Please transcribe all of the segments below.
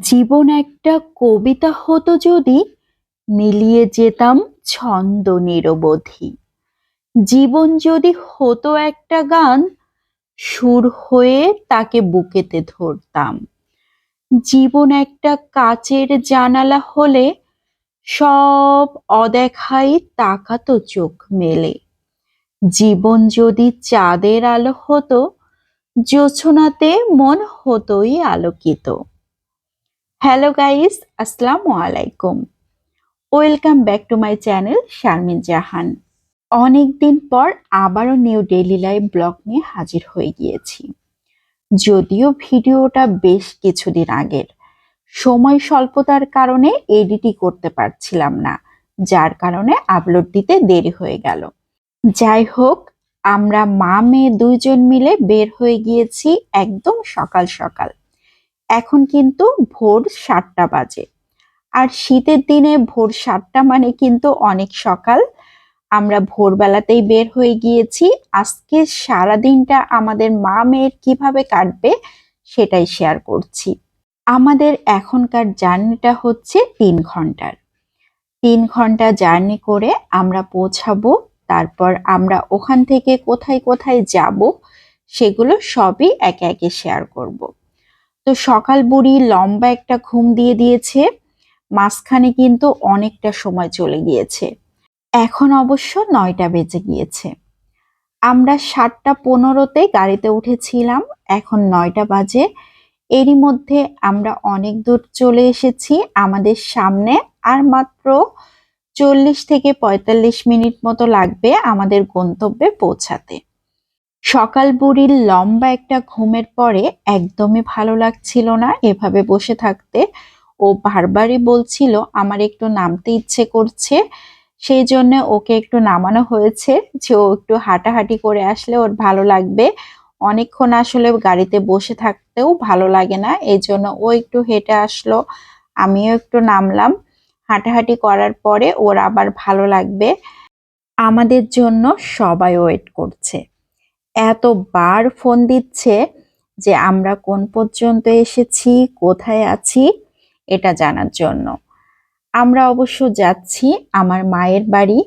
জীবন একটা কবিতা হতো যদি মিলিয়ে যেতাম ছন্দ নিরবধি জীবন যদি হতো একটা গান, সুর হয়ে তাকে বুকেতে ধরতাম। জীবন একটা কাচের জানালা হলে সব অদেখাই তাকাতো চোখ মেলে। জীবন যদি চাঁদের আলো হতো, জোছনাতে মন হতোই আলোকিত। হ্যালো গাইস আসসালামু আলাইকুম welcome back to my channel Sharmin Jahan অনেক দিন পর আবারও নিউ ডেইলি লাইফ ব্লগ নিয়ে হাজির হয়ে গিয়েছি। যদিও ভিডিওটা বেশ কিছুদিন আগের। সময় স্বল্পতার কারণে এডিটই করতে পারছিলাম না, যার কারণে আপলোড দিতে দেরি হয়ে গেল। যাই হোক, আমরা মা মেয়ে দুইজন মিলে বের হয়ে গিয়েছি একদম সকাল সকাল। এখন কিন্তু ভোর সাতটা বাজে। আর শীতের দিনে ভোর সাতটা মানে কিন্তু অনেক সকাল। আমরা ভোরবেলাতেই বের হয়ে গিয়েছি। আজকে সারা দিনটা আমাদের মা মেয়ের কীভাবে কাটবে সেটাই শেয়ার করছি। আমাদের এখনকার জার্নিটা হচ্ছে তিন ঘণ্টার। তিন ঘণ্টা জার্নি করে আমরা পৌঁছাবো, তারপর আমরা ওখান থেকে কোথায় কোথায় যাব সেগুলো সবই একে একে শেয়ার করব। তো সকাল বুড়ি লম্বা একটা ঘুম দিয়ে দিয়েছে, মাঝখানে কিন্তু অনেকটা সময় চলে গিয়েছে। এখন অবশ্য নয়টা বেজে গিয়েছে। আমরা সাতটা পনেরোতে গাড়িতে উঠেছিলাম, এখন নয়টা বাজে। এরই মধ্যে আমরা অনেক দূর চলে এসেছি আমাদের সামনে, আর মাত্র চল্লিশ থেকে পঁয়তাল্লিশ মিনিট মতো লাগবে আমাদের গন্তব্যে পৌঁছাতে। সকাল বুড়ির লম্বা একটা ঘুমের পরে একদমই ভালো লাগছিল না এভাবে বসে থাকতে। ও বারবারই বলছিল, আমার একটু নামতে ইচ্ছে করছে। সেই জন্য ওকে একটু নামানো হয়েছে যে ও একটু হাঁটাহাঁটি করে আসলে ওর ভালো লাগবে। অনেকক্ষণ আসলে গাড়িতে বসে থাকতেও ভালো লাগে না, এই জন্য ও একটু হেঁটে আসলো, আমিও একটু নামলাম। হাঁটাহাঁটি করার পরে ওর আবার ভালো লাগবে। আমাদের জন্য সবাই ওয়েট করছে। এতবার ফোন দিচ্ছে যে আমরা কোন পর্যন্ত এসেছি, কোথায় আছি, এটা জানার জন্য। আমরা অবশ্য যাচ্ছি আমার মায়ের বাড়ি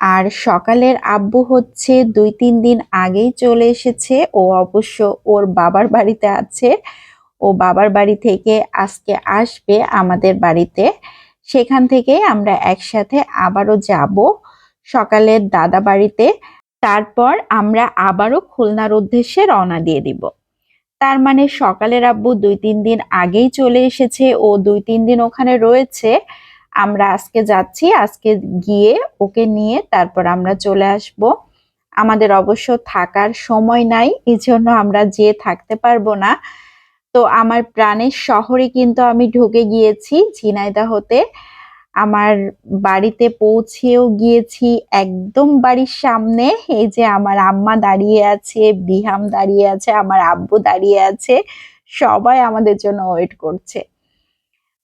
আর সকালের আব্বু হচ্ছে দুই তিন দিন আগেই চলে এসেছে। ও অবশ্য ওর বাবার বাড়িতে আছে। ও বাবার বাড়ি থেকে আজকে আসবে আমাদের বাড়িতে। সেখান থেকে আমরা একসাথে আবারও যাব সকালের দাদা বাড়িতে। তারপর আমরা আবারও খুলনার উদ্দেশ্যে রওনা দিয়ে দিব। তার মানে সকালের আব্বু দুই তিন দিন আগেই চলে এসেছে ও দুই তিন দিন ওখানে রয়েছে। আমরা আজকে যাচ্ছি, আজকে গিয়ে ওকে নিয়ে তারপর আমরা চলে আসব। আমাদের অবশ্য থাকার সময় নাই এই জন্য আমরা যেয়ে থাকতে পারব না। তো আমার প্রাণের শহরে কিন্তু আমি ঢুকে গিয়েছি ঝিনাইদা হতে আমার বাড়িতে পৌঁছেও গিয়েছি একদম বাড়ির সামনে। এই যে আমার আম্মা দাঁড়িয়ে আছে, বিহাম দাঁড়িয়ে আছে, আমার আব্বু দাঁড়িয়ে আছে, সবাই আমাদের জন্য ওয়েট করছে।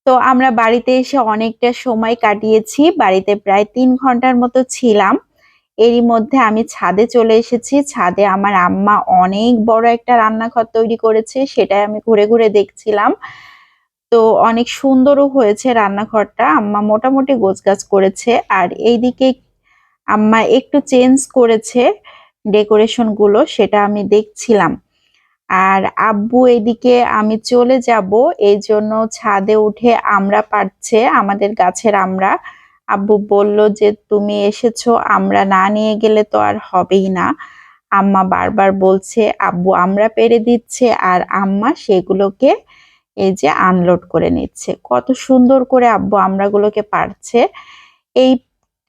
তো আমরা বাড়িতে এসে অনেকটা সময় কাটিয়েছি, বাড়িতে প্রায় তিন ঘণ্টার মতো ছিলাম। এরই মধ্যে আমি ছাদে চলে এসেছি, ছাদে আমার আম্মা অনেক বড় একটা রান্নাঘর তৈরি করেছে, সেটাই আমি ঘুরে ঘুরে দেখছিলাম। তো অনেক সুন্দরও হয়েছে রান্নাঘরটা। আম্মা মোটামুটি গোছগাছ করেছে। আর এইদিকে আম্মা একটু চেঞ্জ করেছে ডেকোরেশনগুলো সেটা আমি দেখছিলাম। আর আব্বু এদিকে আমি চলে যাব এই জন্য ছাদে উঠে আমরা পারছে, আমাদের গাছের আমরা। আব্বু বলল যে, তুমি এসেছ, আমরা না নিয়ে গেলে তো আর হবেই না। আম্মা বারবার বলছে, আব্বু আমরা পেরে দিচ্ছে, আর আম্মা সেগুলোকে এই যে আনলোড করে নিচ্ছে। কত সুন্দর করে আব্বু আমরাগুলোকে পারছে। এই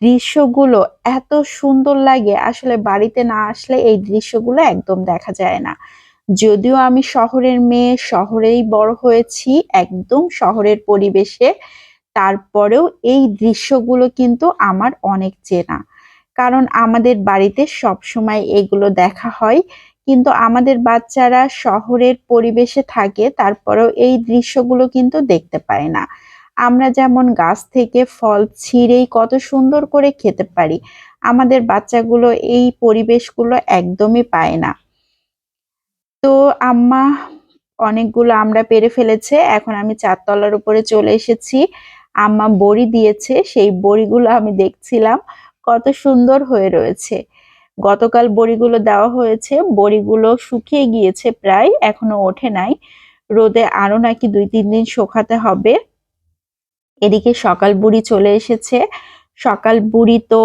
দৃশ্যগুলো এত সুন্দর লাগে। আসলে বাড়িতে না আসলে এই দৃশ্যগুলো একদম দেখা যায় না। যদিও আমি শহরের মেয়ে, শহরেই বড় হয়েছি, একদম শহরের পরিবেশে। তারপরেও এই দৃশ্যগুলো কিন্তু আমার অনেক চেনা। কারণ আমাদের বাড়িতে সব সময় এগুলো দেখা হয়। কিন্তু আমাদের বাচ্চারা শহরের পরিবেশে থাকে, তারপরেও এই দৃশ্যগুলো কিন্তু দেখতে পায় না। আমরা যেমন গাছ থেকে ফল ছিঁড়েই কত সুন্দর করে খেতে পারি, আমাদের বাচ্চাগুলো এই পরিবেশগুলো একদমই পায় না। তো আম্মা, অনেকগুলো আমরা পেরে ফেলেছে, এখন আমি চারতলার উপরে চলে এসেছি। আম্মা বড়ি দিয়েছে, সেই বড়িগুলো আমি দেখছিলাম, কত সুন্দর হয়ে রয়েছে। গতকাল বড়িগুলো দেওয়া হয়েছে। বড়িগুলো শুকিয়ে গিয়েছে প্রায়, এখনও ওঠে নাই। রোদে আরও নাকি দুই তিন দিন শুকাতে হবে। এদিকে সকাল বুড়ি চলে এসেছে। সকাল বুড়ি তো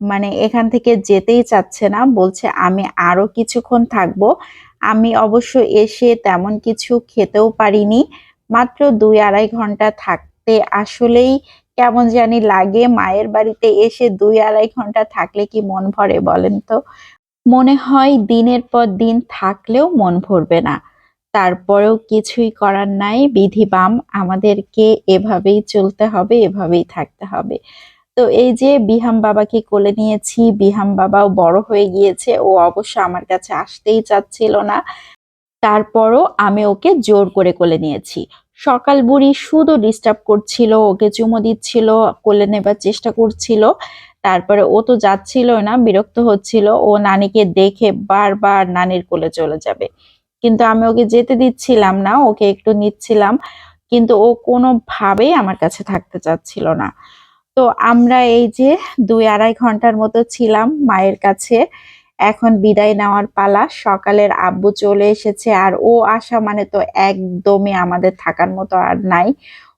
মানে এখান থেকে যেতেই চাচ্ছে না। বলছে, আমি আরও কিছুক্ষণ থাকব। আমি অবশ্য এসে তেমন কিছু খেতেও পারিনি। মাত্র দুই আড়াই ঘণ্টা থাকতে আসলেই কেমন জানি লাগে। মায়ের বাড়িতে এসে দুই আড়াই ঘণ্টা থাকলে কি মন ভরে বলেন তো? মনে হয় দিনের পর দিন থাকলেও মন ভরবে না। তারপরেও কিছুই করার নাই, বিধিবাম। আমাদেরকে এভাবেই চলতে হবে, এভাবেই থাকতে হবে। তো এই যে বিহাম বাবাকে কোলে নিয়েছি, বিহাম বাবাও বড় হয়ে গিয়েছে, ও অবশ্য আমার কাছে আসতেই চাচ্ছিল না। তারপরও আমি ওকে জোর করে কোলে নিয়েছি। সকাল বুড়ি শুধু ডিস্টার্ব করছিল, ওকে চুমো দিচ্ছিল, কোলে নেবার চেষ্টা করছিল। তারপরে ও তো যাচ্ছিল না, বিরক্ত হচ্ছিল। ও নানিকে দেখে বারবার নানির কোলে চলে যাবে। কিন্তু আমি ওকে যেতে দিচ্ছিলাম না, ওকে একটু নিচ্ছিলাম। কিন্তু ও কোনোভাবেই আমার কাছে থাকতে চাচ্ছিল না। তো আমরা এই যে দুই আড়াই ঘণ্টার মতো ছিলাম মায়ের কাছে। এখন বিদায় নেওয়ার পালা। সকালের আব্বু চলে এসেছে আর ও আসা মানে তো একদমই আমাদের থাকার মতো আর নাই।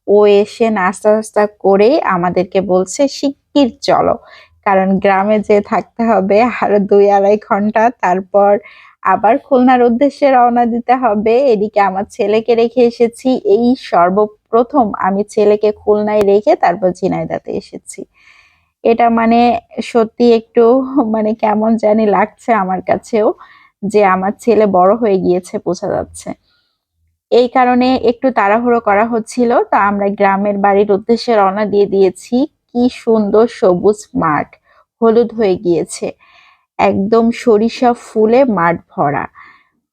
ও এসে নাস্তা টাস্তা করেই আমাদেরকে বলছে, শিগগির চলো। কারণ গ্রামে যে থাকতে হবে, আরও দুই আড়াই ঘণ্টা। তারপর আবার খুলনার উদ্দেশ্যে রওনা দিতে হবে। এদিকে আমার ছেলেকে রেখে এসেছি। এই সর্বপ্রথম আমি ছেলেকে খুলনায় রেখে তারপর ঝিনাইদাতে এসেছি। এটা মানে সত্যি একটু মানে কেমন জানি লাগছে আমার কাছেও যে আমার ছেলে বড় হয়ে গিয়েছে বোঝা যাচ্ছে। এই কারণে একটু তাড়াহুড়ো করা হচ্ছিল, তা আমরা গ্রামের বাড়ির উদ্দেশ্যে রওনা দিয়ে দিয়েছি। কি সুন্দর সবুজ মাঠ, হলুদ হয়ে গিয়েছে, একদম সরিষা ফুলে মাঠ ভরা।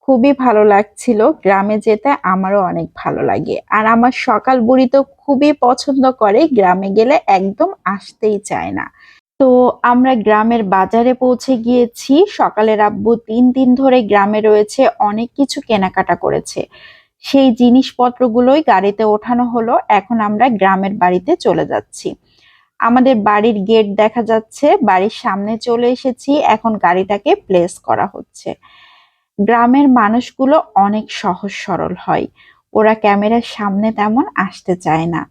খুবই ভালো লাগছিল। গ্রামে যেতে আমারও অনেক ভালো লাগে। আর আমার সকাল বুড়ি তো খুবই পছন্দ করে, গ্রামে গেলে একদম আসতেই চায় না। তো আমরা গ্রামের বাজারে পৌঁছে গিয়েছি। সকালের আব্বু তিন দিন ধরে গ্রামে রয়েছে, অনেক কিছু কেনাকাটা করেছে। সেই জিনিসপত্রগুলোই গাড়িতে ওঠানো হলো। এখন আমরা গ্রামের বাড়িতে চলে যাচ্ছি। আমাদের বাড়ির গেট দেখা যাচ্ছে, বাড়ির সামনে চলে এসেছি। এখন গাড়িটাকে প্লেস করা হচ্ছে। গ্রামের মানুষগুলো অনেক সহজ সরল হয়। ওরা ক্যামেরার সামনে তেমন আসতে চায় না।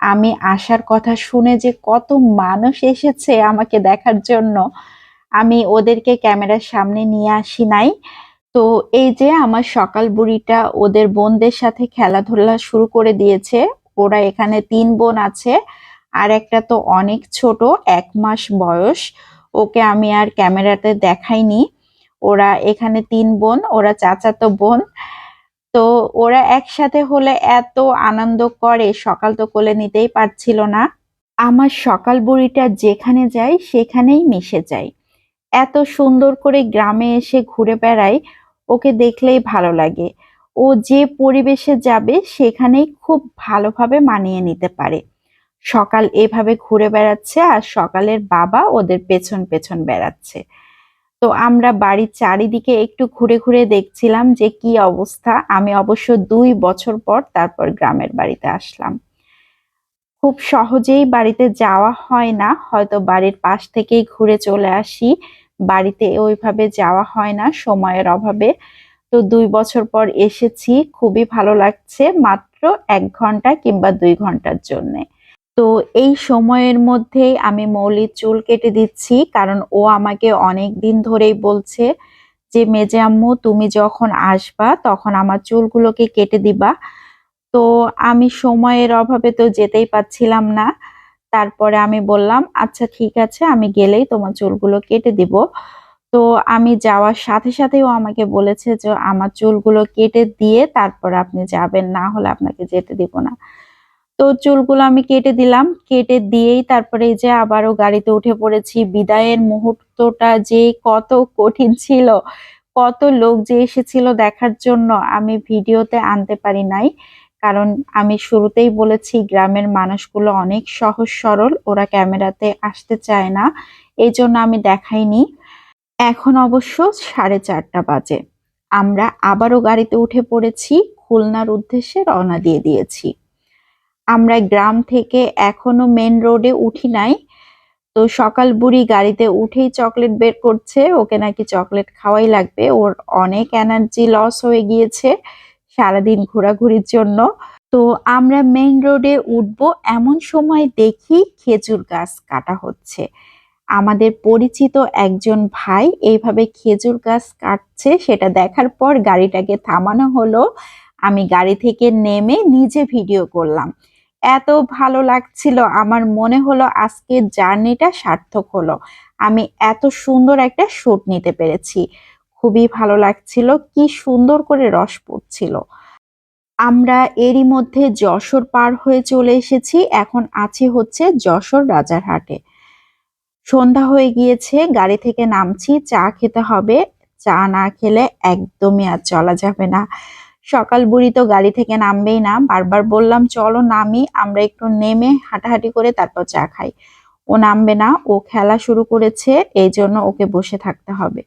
আমি আসার কথা শুনে যে কত মানুষ এসেছে আমাকে দেখার জন্য, আমি ওদেরকে ক্যামেরার সামনে নিয়ে আসি নাই। তো এই যে আমার সকাল বুড়িটা ওদের বোনদের সাথে খেলাধুলা শুরু করে দিয়েছে, ওরা এখানে তিন বোন আছে, আর একটা তো অনেক ছোট, এক মাস বয়স, ওকে আমি আর ক্যামেরাতে দেখাইনি। ওরা এখানে তিন বোন, ওরা চাচাতো বোন। তো ওরা একসাথে হলে এত আনন্দ করে, সকাল তো কোলে নিতেই পারছিল না। আমার সকাল বুড়িটা যেখানে যায়, সেখানেই মিশে যায়। এত সুন্দর করে গ্রামে এসে ঘুরে বেড়ায়, ওকে দেখলেই ভালো লাগে। ও যে পরিবেশে যাবে, সেখানেই খুব ভালোভাবে মানিয়ে নিতে পারে। সকাল এভাবে ঘুরে বেড়াচ্ছে আর সকালের বাবা ওদের পেছন পেছন বেড়াচ্ছে। তো আমরা বাড়ির চারিদিকে একটু ঘুরে ঘুরে দেখছিলাম যে কি অবস্থা। আমি অবশ্য দুই বছর পর তারপর গ্রামের বাড়িতে আসলাম। খুব সহজেই বাড়িতে যাওয়া হয় না, হয়তো বাড়ির পাশ থেকেই ঘুরে চলে আসি। বাড়িতে ওইভাবে যাওয়া হয় না সময়ের অভাবে। তো দুই বছর পর এসেছি, খুবই ভালো লাগছে, মাত্র এক ঘণ্টা কিংবা দুই ঘণ্টার জন্যে। তো এই সময়ের মধ্যেই আমি মৌলির চুল কেটে দিচ্ছি, কারণ ও আমাকে অনেক দিন ধরেই বলছে যে, মেজে আম্মু, তুমি যখন আসবা, তখন আমার চুলগুলোকে কেটে দিবা। তো আমি সময়ের অভাবে তো যেতেই পাচ্ছিলাম না। তারপরে আমি বললাম আচ্ছা ঠিক আছে, আমি গেলেই তোমার চুলগুলো কেটে দিব। তো আমি যাওয়ার সাথে সাথেও আমাকে বলেছে যে, আমার চুলগুলো কেটে দিয়ে তারপর আপনি যাবেন, না হলে আপনাকে যেতে দিব না। তো চুলগুলো আমি কেটে দিলাম। কেটে দিয়েই তারপরে এই যে আবারও গাড়িতে উঠে পড়েছি। বিদায়ের মুহূর্তটা যে কত কঠিন ছিল, কত লোক যে এসেছিল দেখার জন্য আমি ভিডিওতে আনতে পারি নাই। কারণ আমি শুরুতেই বলেছি, গ্রামের মানুষগুলো অনেক সহজ সরল, ওরা ক্যামেরাতে আসতে চায় না। এই জন্য আমি দেখাইনি। এখন অবশ্য সাড়ে চারটা বাজে। আমরা আবারও গাড়িতে উঠে পড়েছি। খুলনার উদ্দেশ্যে রওনা দিয়ে দিয়েছি। আমরা গ্রাম থেকে এখনও মেন রোডে উঠি নাই। তো সকাল বুড়ি গাড়িতে উঠেই চকলেট বের করছে, ওকে নাকি চকলেট খাওয়াই লাগবে। ওর অনেক এনার্জি লস হয়ে গিয়েছে সারাদিন ঘোরাঘুরির জন্য। তো আমরা মেইন রোডে উঠবো, এমন সময় দেখি খেজুর গাছ কাটা হচ্ছে। আমাদের পরিচিত একজন ভাই এইভাবে খেজুর গাছ কাটছে, সেটা দেখার পর গাড়িটাকে থামানো হলো। আমি গাড়ি থেকে নেমে নিজে ভিডিও করলাম। এত ভালো লাগছিল। আমার মনে হলো আজকে জার্নিটা সার্থক হলো। আমি এত সুন্দর একটা শুট নিতে পেরেছি। খুবই ভালো লাগছিল, কি সুন্দর করে রস পড়ছিল। আমরা এরই মধ্যে যশোর পার হয়ে চলে এসেছি, এখন আছি হচ্ছে যশোর রাজারহাটে। সন্ধ্যা হয়ে গিয়েছে, গাড়ি থেকে নামছি, চা খেতে হবে। চা না খেলে একদমই আর চলা যাবে না। সকাল বুড়ি তো গাড়ি থেকে নামবেই না। বারবার বললাম, চলো নামি, আমরা একটু নেমে হাঁটাহাঁটি করে তারপর চা খাই। ও নামবে না, ও খেলা শুরু করেছে, এই জন্য ওকে বসে থাকতে হবে।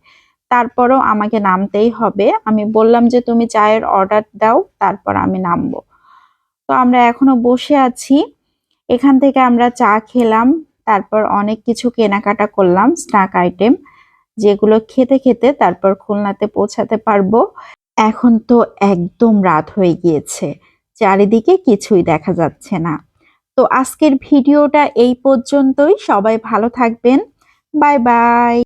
তারপরও আমাকে নামতেই হবে। আমি বললাম যে, তুমি চায়ের অর্ডার দাও, তারপর আমি নামবো। তো আমরা এখনও বসে আছি। এখান থেকে আমরা চা খেলাম, তারপর অনেক কিছু কেনাকাটা করলাম, স্ন্যাক আইটেম, যেগুলো খেতে খেতে তারপর খুলনাতে পৌঁছাতে পারব। এখন তো একদম রাত হয়ে গিয়েছে, চারিদিকে কিছুই দেখা যাচ্ছে না। তো আজকের ভিডিওটা এই পর্যন্তই, সবাই ভালো থাকবেন, বাই বাই।